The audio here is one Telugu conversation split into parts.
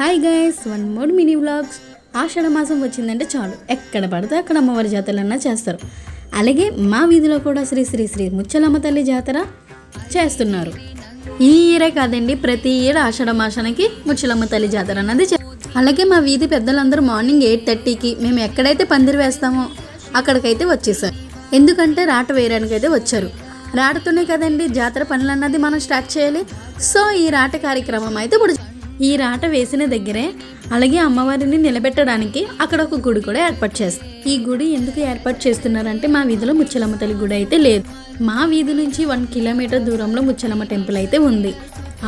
Hi guys one more mini vlogs ఆషాఢ మాసం వచ్చిందంటే చాలు. ఎక్కడ పడితే అక్కడ అమ్మవారి జాతరలన్నా చేస్తారు. అలాగే మా వీధిలో కూడా శ్రీ శ్రీ శ్రీ ముచ్చలమ్మ తల్లి జాతర చేస్తున్నారు. ఈ ఇయరే కాదండి ప్రతి ఇయర్ ఆషాఢ మాసానికి ముచ్చలమ్మ తల్లి జాతర అన్నది అలాగే మా వీధి పెద్దలందరూ మార్నింగ్ ఎయిట్ థర్టీకి మేము ఎక్కడైతే పందిరి వేస్తామో అక్కడికైతే వచ్చేసారు ఎందుకంటే రాట వేయడానికైతే వచ్చారు. రాటతోనే కదండి జాతర పనులు అన్నది మనం స్టార్ట్ చేయాలి. సో ఈ రాట కార్యక్రమం అయితే ఇప్పుడు ఈ రాట వేసిన దగ్గరే అలాగే అమ్మవారిని నిలబెట్టడానికి అక్కడ ఒక గుడి కూడా ఏర్పాటు చేస్తారు ఈ గుడి ఎందుకు ఏర్పాటు చేస్తున్నారంటే మా వీధిలో ముచ్చలమ్మ తల్లి గుడి అయితే లేదు. మా వీధి నుంచి వన్ కిలోమీటర్ దూరంలో ముచ్చలమ్మ టెంపుల్ అయితే ఉంది.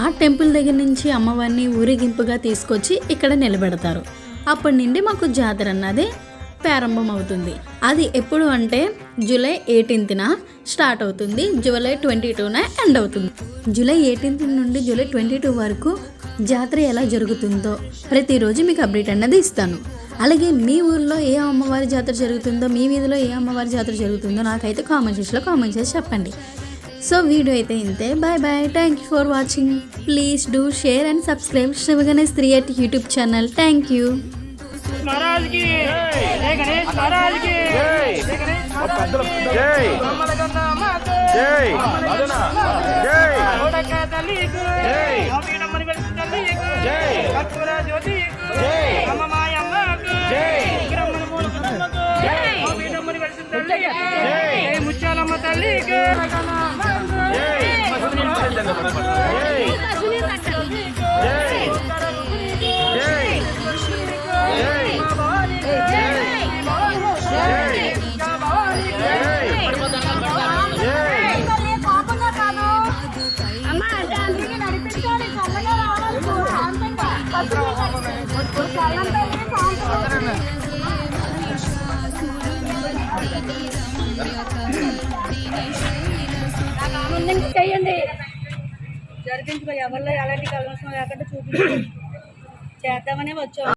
ఆ టెంపుల్ దగ్గర నుంచి అమ్మవారిని ఊరేగింపుగా తీసుకొచ్చి ఇక్కడ నిలబెడతారు. అప్పటి నుండి మాకు జాతర అన్నది ప్రారంభం అవుతుంది అది ఎప్పుడు అంటే జూలై ఎయిటీన్త్న స్టార్ట్ అవుతుంది. జూలై ట్వంటీ టూన ఎండ్ అవుతుంది. జూలై ఎయిటీన్త్ నుండి జూలై ట్వంటీ టూ వరకు జాతర ఎలా జరుగుతుందో ప్రతిరోజు మీకు అప్డేట్ అన్నది ఇస్తాను. అలాగే మీ ఊర్లో ఏ అమ్మవారి జాతర జరుగుతుందో మీ వీధిలో ఏ అమ్మవారి జాతర జరుగుతుందో నాకైతే కామెంట్ సెక్షన్లో కామెంట్ చేసి చెప్పండి. సో వీడియో అయితే ఇంతే. Bye bye thank you for watching please do share and subscribe Shivaganesh three at YouTube channel thank you Ganesh మహారాజ్కి. జై. గణేష్ మహారాజ్కి. జై. గణేష్ జై. జై. జై. ఓడక తల్లికు. జై. అమ్మని వెలిసి తల్లికు. జై. కర్పూర జ్యోతికు. జై. అమ్మ మాయమ్మకు జై. విక్రమ్మని మూల కర్మకు జై. అమ్మని వెలిసి తల్లికు. జై. ముత్యాలమ్మ తల్లికి. జై. శాంతంగా చెయ్యండి జరిపించుకో ఎవరిలో ఎలాంటి కలవసం లేకుండా చూపించు. చేద్దామనే వచ్చాం.